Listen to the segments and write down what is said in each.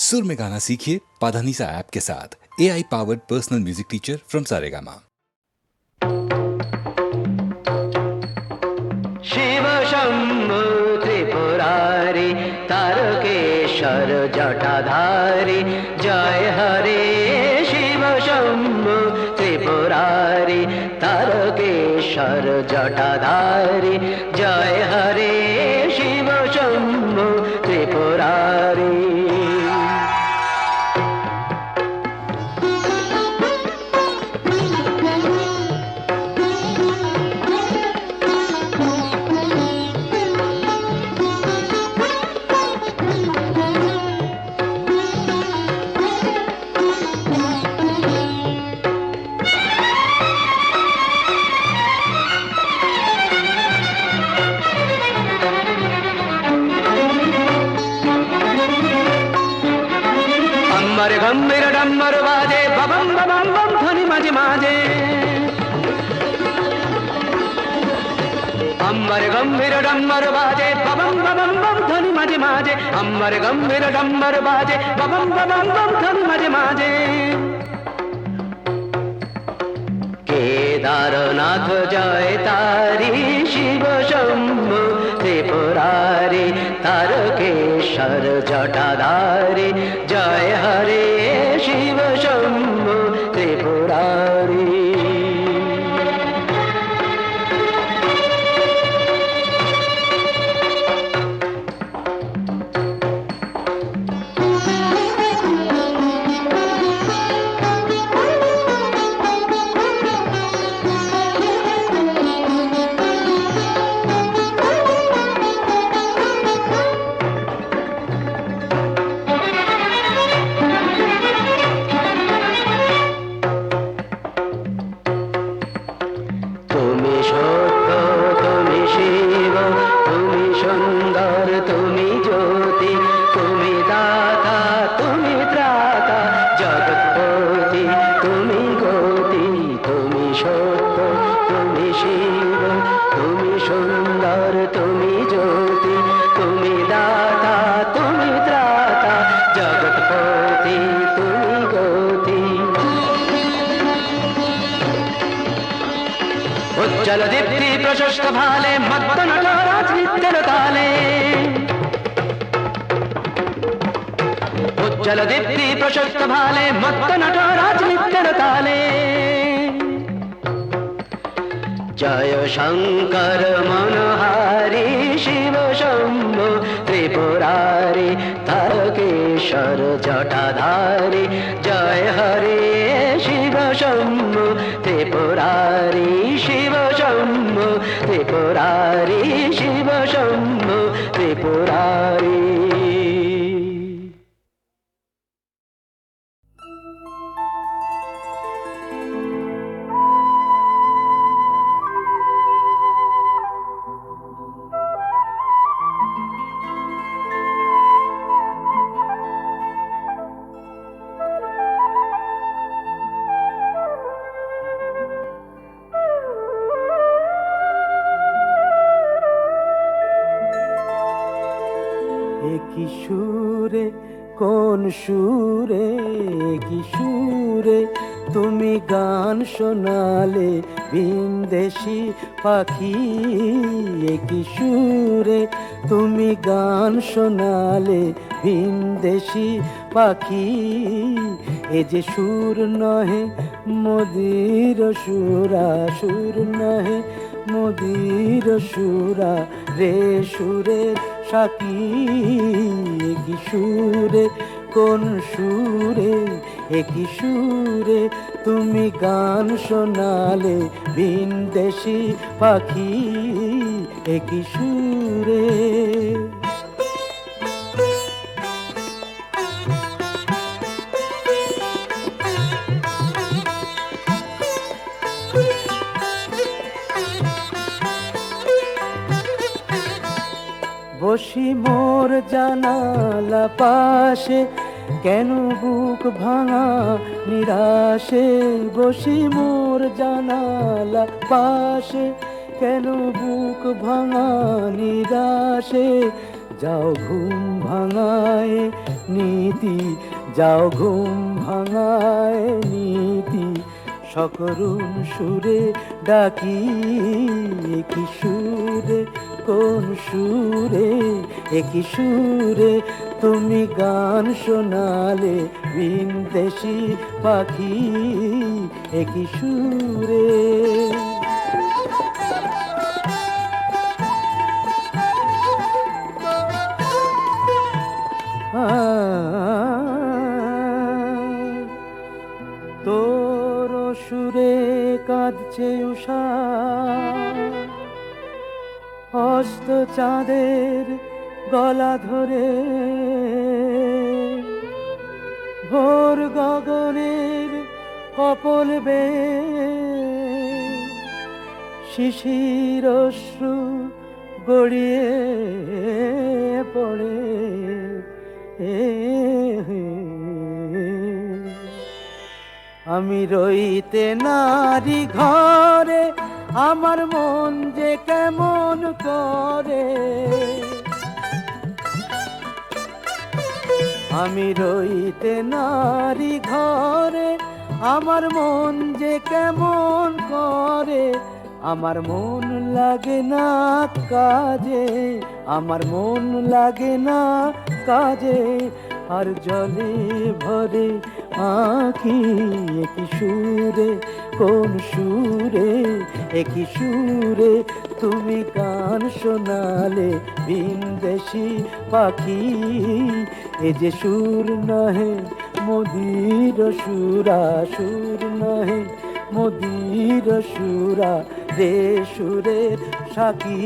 सुर में गाना सीखिए पाधानीसा ऐप के साथ। A I powered personal music teacher from सारेगा Shiv Shambhu Tripurari, Tarakeshwar Jatadhari, जय हरे शिव शंभु त्रिपुरारी, तारकेश्वर जटाधारी, जय हरे গম্ভীর ডম্বর বাজে গবম গবম গম ধন মাঝে মাঝে। কেদারনাথ জয় তারি শিব শম্ভু, ত্রিপুরারি তার কেশর জটাধারি। জয় হরে শিব শম্ভু, ত্রিপুরারি নটরাজ নিত্যের তালে। উজ্জ্বল দীপ্তি প্রশস্ত ভালে মত্ত নটরাজ নিত্যের তালে। জয় শঙ্কর মনোহারি শিব শম্ভু, ত্রিপুরারি তারকেশ্বর জটাধারি। জয় হরে শিব শম্ভু, ত্রিপুরারি শিব শম্ভু। ত্রিপুরারি শিব শম্ভু ত্রিপুরারি সুরে, কোন সুরে, কি সুরে? তুমি গান শোনালে বিন্দেশি পাখি কি সুরে? তুমি গান শোনালে ভিনদেশি পাখি, এ যে সুর নহে মদির সুরা, সুর নহে মদির সুরা রে সুরের সাকি। এ কি সুরে, কোন সুরে এ কি সুরে তুমি গান শোনালে, বিন্দেশি পাখি এ কি সুরে। বসি মোর জানালা পাশে। কেন বুক ভাঙা নিরাশে? বসি মোর জানালা পাশে। কেন বুক ভাঙা নিরাশে? যাও ঘুম ভাঙায়, নীতি, যাও ঘুম ভাঙায়, নীতি। সকরুণ সুরে ডাকি কি সুরে কোন সুরে একই সুরে তুমি গান শোনালে বিন্দেশি পাখি একই সুরে। চাঁদের গলা ধরে। ভোর গগনের কপল বে শিশির অশ্রু গড়িয়ে পড়ে। আমি রইতে নারী ঘরে আমার মন যে কেমন করে। আমি রইতে নারী ঘরে, আমার মন যে কেমন করে। আমার মন লাগে না কাজে, আমার মন লাগে না কাজে। আর জলে ভরে আঁখি একই সুরে কোন সুরে, একই সুরে তুমি গান শোনালে বিন্দেশি পাখি। এ যে সুর নহে মোদির সুরা, সুর নহে মোদির সুরা রে সুরে সাকি।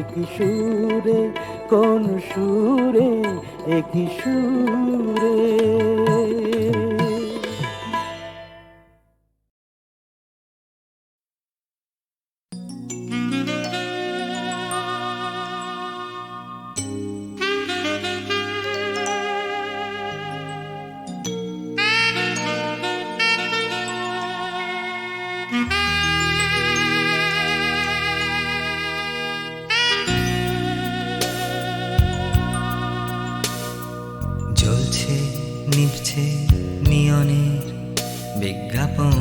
একই সুরে, কোন সুরে, একই সুরে। নিভছে নিয়নের বিজ্ঞাপন।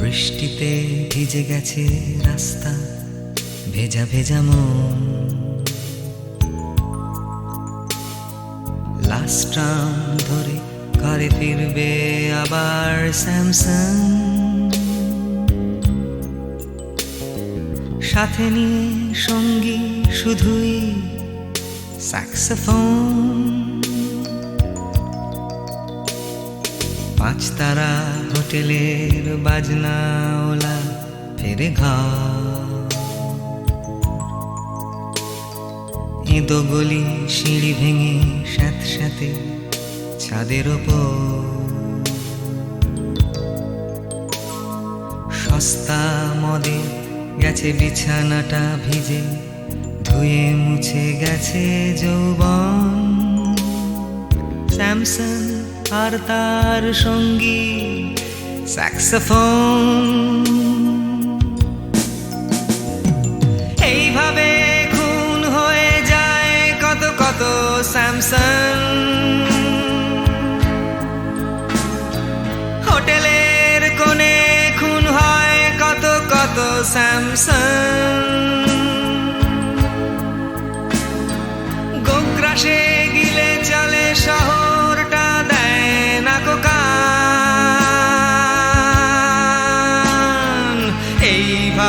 বৃষ্টিতে ভিজে গেছে রাস্তা, ভেজা ভেজা মন। লাস্ট ট্রাম ধরে ঘরে ফিরবে আবার স্যামসাং সাথে নিয়ে সঙ্গী শুধুই স্যাক্সোফোন পাঁচতারা হোটেলের বাজনা ওলা, ফেরে ঘর এঁদো গলি সিঁড়ি ভেঙে সাথে সাথে ছাদের ওপর। সস্তা মদে গেছে বিছানাটা ভিজে ধুয়ে মুছে গেছে যৌবন। স্যামসন আর তার সঙ্গী স্যাক্সোফোন। এইভাবে খুন হয়ে যায় কত কত স্যামসন। হোটেলের কোণে খুন হয় কত কত স্যামসন।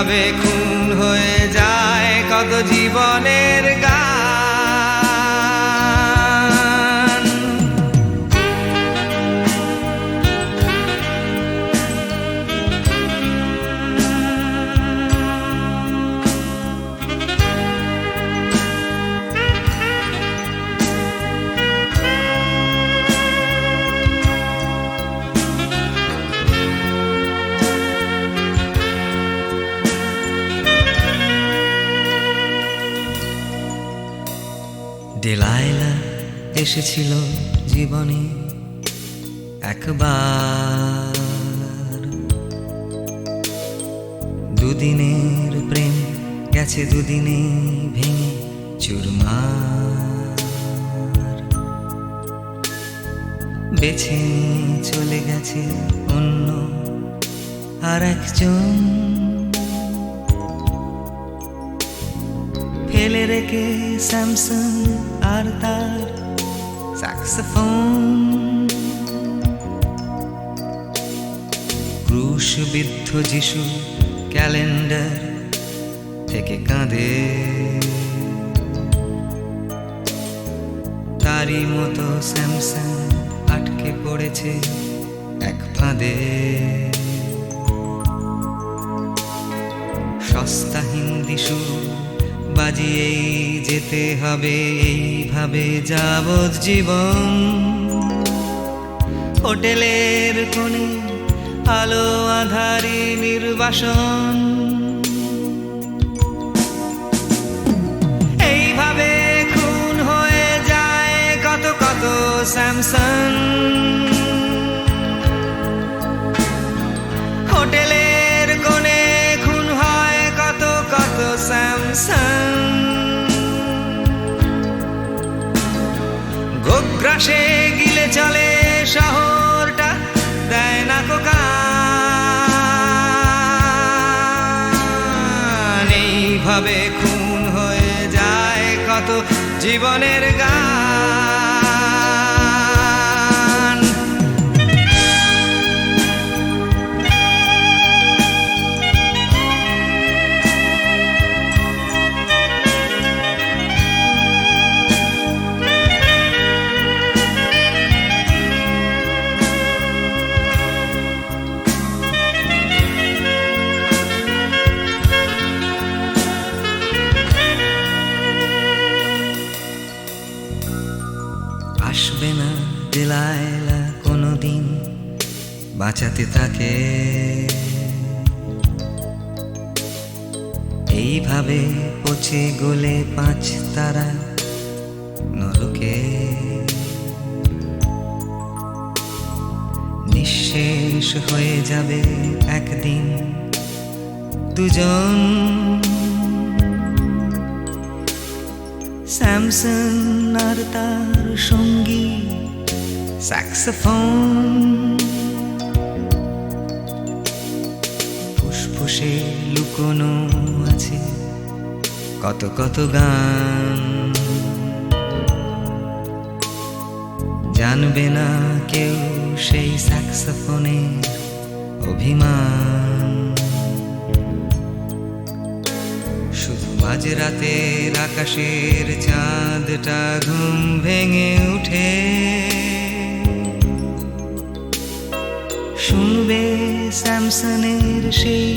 এইভাবে ডেলাইলা এসেছিল জীবনে একবার। দুদিনের প্রেম গেছে দুদিনে ভেঙে চুরমার। বেছে চলে গেছে অন্য আর একজন। ফেলে রেখে স্যামসং তার স্যাক্সোফোন ক্রুশবিদ্ধ যিশু ক্যালেন্ডার থেকে কাঁদে। তারই মতো স্যামসাং আটকে পড়েছে এক ফাঁদে। সস্তা হিন্দি সুর বাজিয়েই যেতে হবে, এইভাবে যাবৎ জীবন। হোটেলের কোণে আলো আধারি নির্বাসন। এইভাবে খুন হয়ে যায় কত কত স্যামসং গোগ্রাসে গিলে চলে শহরটা দেয় না কোকা এইভাবে খুন হয়ে যায় কত জীবনের গান। দিলায়লা কোনোদিন বাঁচাতে থাকে এইভাবে পচে গলে পাঁচ তারা নরকে। নিঃশেষ হয়ে যাবে একদিন দুজন। স্যামসন আর তার সঙ্গী স্যাক্সোফোন ফুসফুসে লুকোনো আছে কত কত গান। জানবে না কেউ সেই স্যাক্সোফোনের অভিমান। শুধু মাঝরাতের আকাশের চাঁদটা ঘুম ভেঙে উঠে। শুনবে স্যামসনের সেই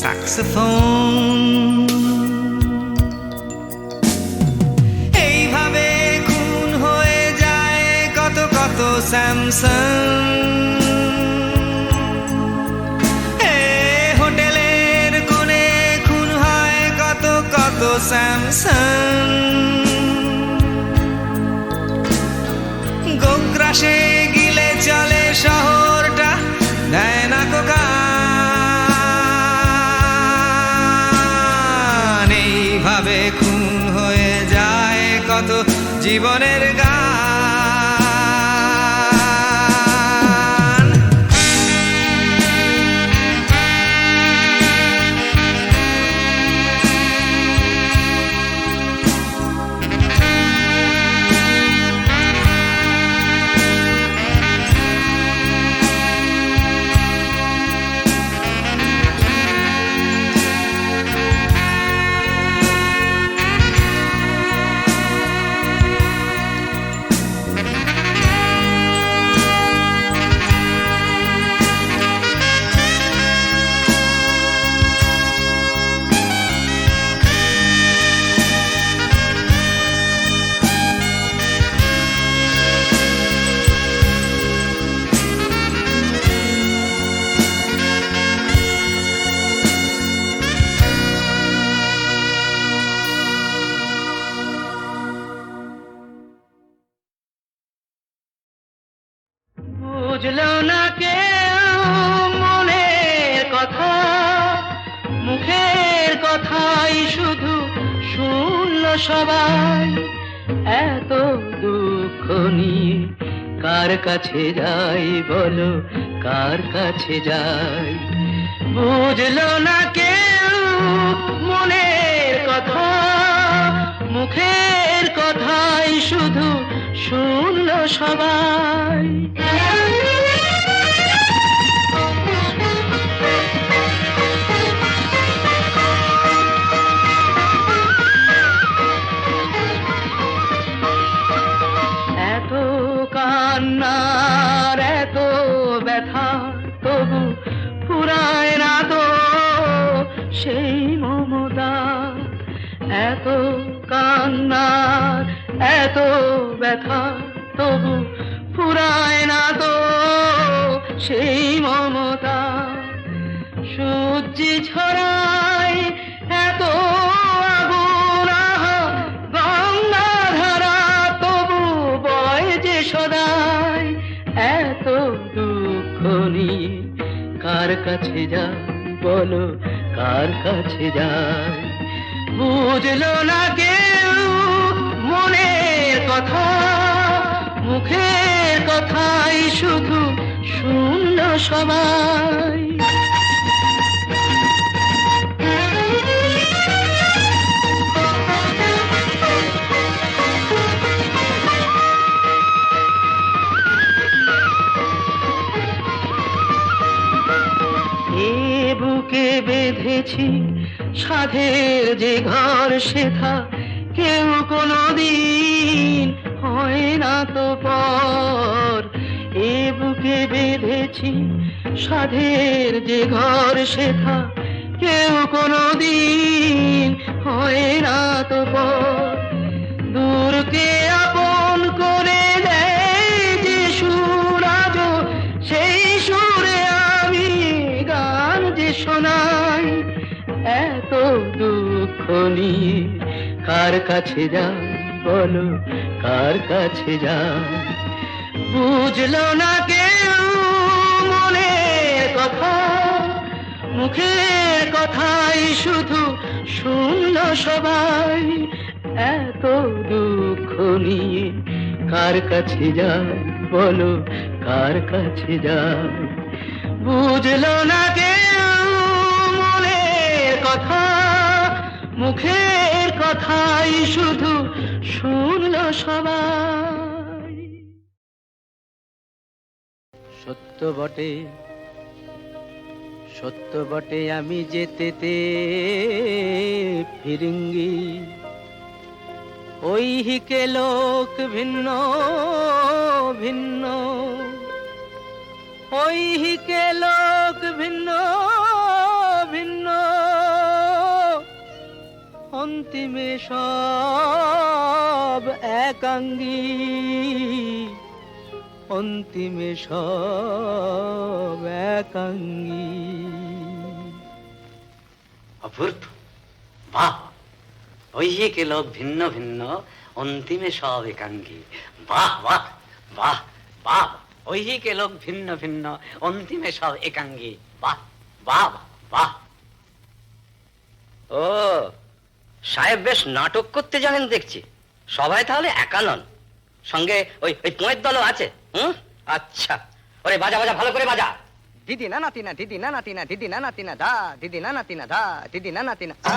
স্যাক্সোফোন এইভাবে খুন হয়ে যায় কত কত স্যামসং এ হোটেলের কোণে খুন হয় কত কত স্যামসং জীবনের গান কথাই শুধু শুনল সবাই। এত দুঃখ নিয়ে কার কাছে যাই বলো, কার কাছে যাই? বুঝলো না কেউ মনের কথা, মুখের কথাই শুধু শুনলো সবাই। সেই মমতা, এত কান্নার, এত ব্যথা, তবু ফুরায় না তো সেই মমতা। সূর্যি ছড়ায় এত ধারা, তবু বয় যে সদাই এত কার কাছে যা বলো? কার কাছে যায় বুঝল না কেউ মনের কথা মুখের কথাই শুধু শূন্য সবাই। সাধের যে ঘর শেখা কেউ কোনো দিন হয় না তো পর। এ বুকে বেঁধেছি সাধের যে ঘর শেখা কেউ কোনো দিন হয় না তো পর। এত দুঃখ নিয়ে কার কাছে যাই? বলো, কার কাছে যাই? বুঝলো না কেউ মনের কথা, মুখে কথাই শুধু শূন্য সবাই। এত দুঃখ নিয়ে কার কাছে যাই? বলো, কার কাছে যাই? বুঝলো না কেউ কথা, মুখের কথাই শুধু শুনল সবাই। সত্য বটে সত্য বটে আমি যেতেতে ফিরিঙ্গি। ওই হিকে লোক ভিন্ন ভিন্ন। ওই হিকে লোক ভিন্ন অন্তিমে সব একাঙ্গী। অন্তিমে সব একাঙ্গী। অপূর্ব। বাহ! ঐহিকে কেল ভিন্ন ভিন্ন অন্তিমে সব একাঙ্গী। বাহ বাহ বাহ বাহ! ঐহিকে লোক ভিন্ন ভিন্ন অন্তিমে সব একাঙ্গী। বাহ বাহ, বাহ! ও সাহেব বেশ নাটক করতে জানেন দেখছি। সবাই তাহলে একা নন। সঙ্গে ওই ওই পোয়ের দলও আছে, হুম? আচ্ছা। ওরে বাজা বাজা, ভালো করে বাজা। দিদি না নাতিনা দিদি না নাতিনা দিদি না নাতিনা দা, দিদি না নাতিনা দা, দিদি না নাতিনা আ।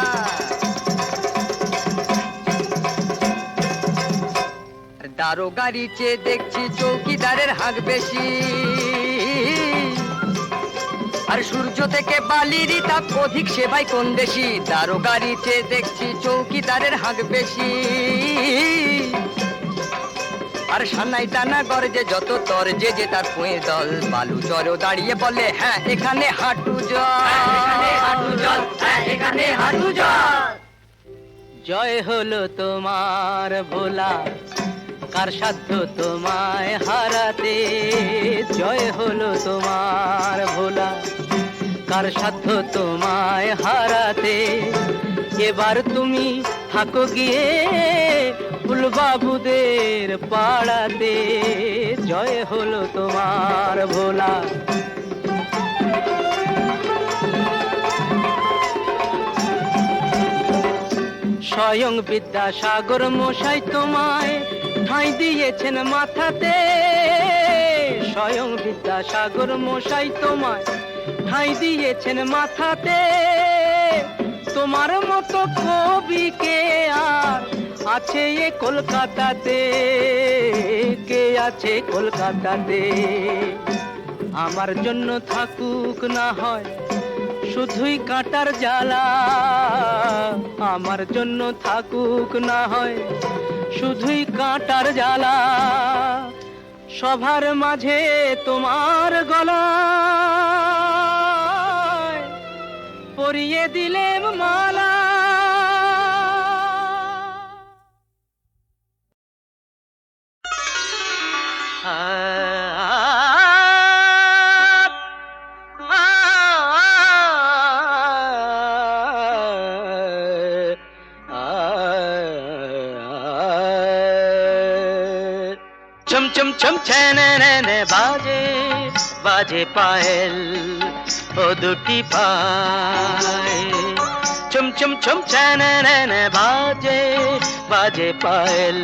দারোগারি চেয়ে দেখছি চৌকিদারের হাঁক বেশি। আর সূর্য থেকে বালিরই তাপ অধিক সেবাই কোন দেশি দারোগারি চেয়ে দেখছি চৌকিদারের হাঁক বেশি। আর সানাই টানা করে যে যত তর যে যে তার পুঁয়ের দল। বালু চরও দাঁড়িয়ে বলে হ্যাঁ এখানে হাঁটু জল। হাঁটু জল। এখানে হাঁটু জল। জয় হলো তোমার ভোলা কার সাধ্য তোমায় হারাতে? জয় হলো তোমার ভোলা। কার সাধ্য তোমায় হারাতে। এবার তুমি থাকো গিয়ে ফুলবাবুদের পাড়াতে। জয় হলো তোমার ভোলা। স্বয়ং বিদ্যাসাগর মশাই তোমায় ঠাঁই দিয়েছেন মাথাতে। স্বয়ং বিদ্যাসাগর মশাই তোমায় ঠাঁই দিয়েছেন মাথাতে। তোমার মতো কবি কে আর আছে এ কলকাতাতে। কে আছে কলকাতাতে? আমার জন্য থাকুক না হয় শুধুই কাটার জ্বালা। আমার জন্য থাকুক না হয় শুধুই কাটার জ্বালা। সবার মাঝে তোমার গলা। পরিয়ে দিলেম মালা চম চম চম ছ্যানে বাজে বাজে পায়েল ও দুটি পায়। চম চম চম ছ্যানে বাজে বাজে পায়েল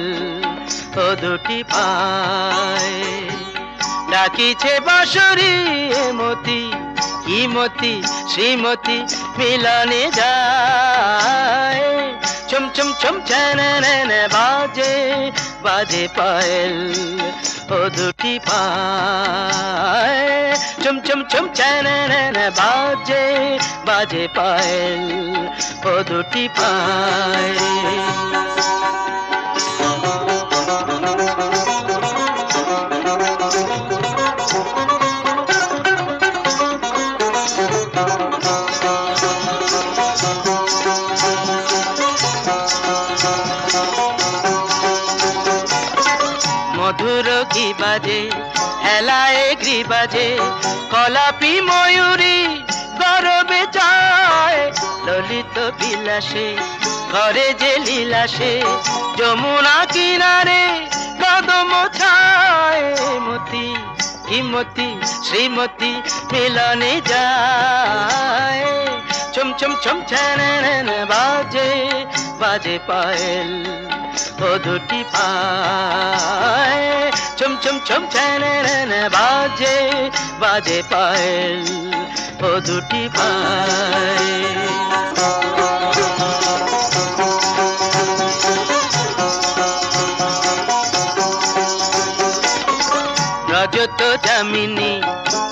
ও দুটি পায়। ডাকিছে বাঁশরি মতি কি মতি শ্রীমতি মিলনে যায়। চম চম চম ছ্যানে বাজে বাজে পায়েল ও দুটি পায়। চম চম চম ছ্যানে বাজে বাজে পায়েল ও দুটি পায় বাজে। কলাপি ময়ূরী গরবে যায় ললিত বিলাসে, ঘরে যে লীলাসে, যমুনা কিনারে কদম ছায়। মতি হিমতি শ্রীমতি মিলনে যায়। চম চম বাজে বাজে পায়েল। ও দুটি পায়। চম চম চম ছ্যান বাজে বাজে পায়েল ও দুটি পায়। রজত জামিনী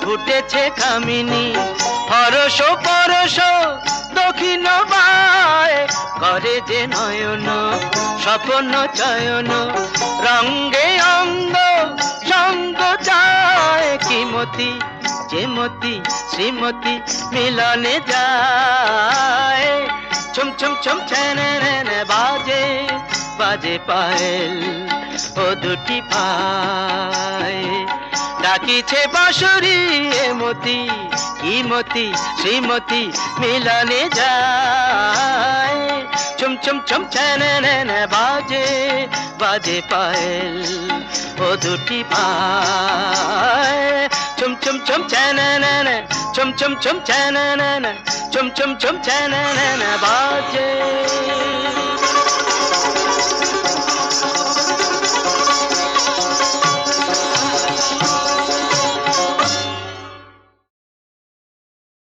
ফুটেছে কামিনী হরস পরশ দক্ষিণ করে যে নয়ন, স্বপ্ন চয়ন, রঙ্গে অঙ্গ, সঙ্গ চায় কিমতি যেমতি শ্রীমতি মিলনে যায়। ছুম, ছম ছম, ছ্যান বাজে বাজে পায়েল ও দুটি পায়। ডাকিছে বাঁশরি এ মতি কি শ্রীমতি মিলনে যায়। চুম চুম চুম বাজে বাজে পায়েল ও দুটি পায়। চুম চুম চুম ছ্যান চুম চুম চুম ছ্যান চুম চুম চুম ছ্যান বাজে।